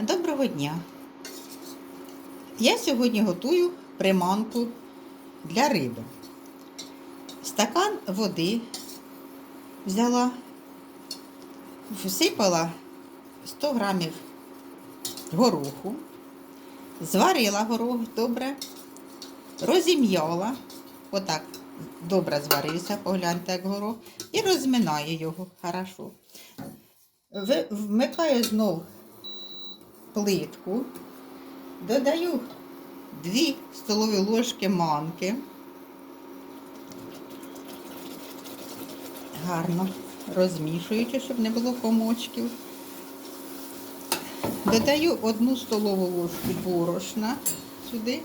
Доброго дня! Я сьогодні готую приманку для риби. Стакан води взяла, всипала 100 грамів гороху, зварила горох добре, розім'яла, отак добре зварився, погляньте, як горох, і розминаю його хорошо. Вмикаю знов плитку, додаю 2 столові ложки манки. Гарно розмішуючи, щоб не було комочків. Додаю 1 столову ложку борошна сюди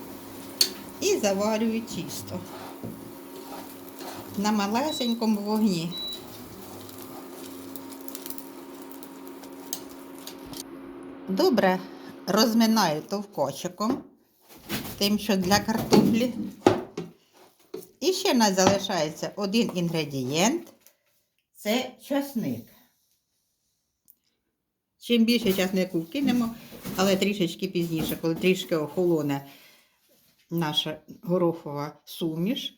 і заварюю тісто на малесенькому вогні. Добре розминаю товкочиком, тим, що для картоплі. І ще в нас залишається один інгредієнт це часник. Чим більше часнику вкинемо, але трішечки пізніше, коли трішки охолоне наша горохова суміш,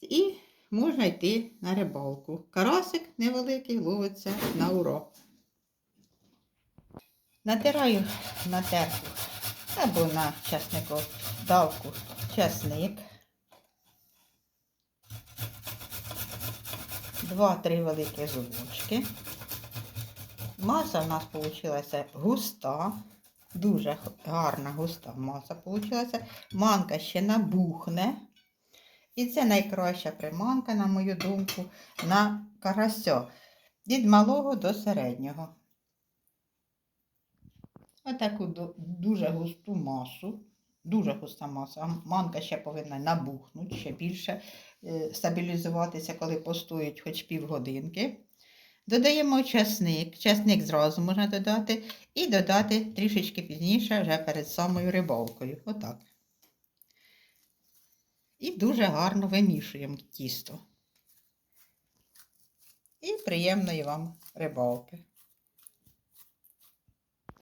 і можна йти на рибалку. Карасик невеликий ловиться на урок. Натираю на терку або на часнику давку часник. Два-три великі зубочки. Маса в нас вийшла густа, дуже гарна густа маса вийшла. Манка ще набухне. І це найкраща приманка, на мою думку, на карася від малого до середнього. Отаку дуже густу масу, дуже густа маса. Манка ще повинна набухнути, ще більше е, стабілізуватися, коли постоїть хоч півгодинки. Додаємо часник, часник зразу можна додати, і додати трішечки пізніше, вже перед самою рибалкою. Отак. І дуже гарно вимішуємо тісто. І приємної вам рибалки.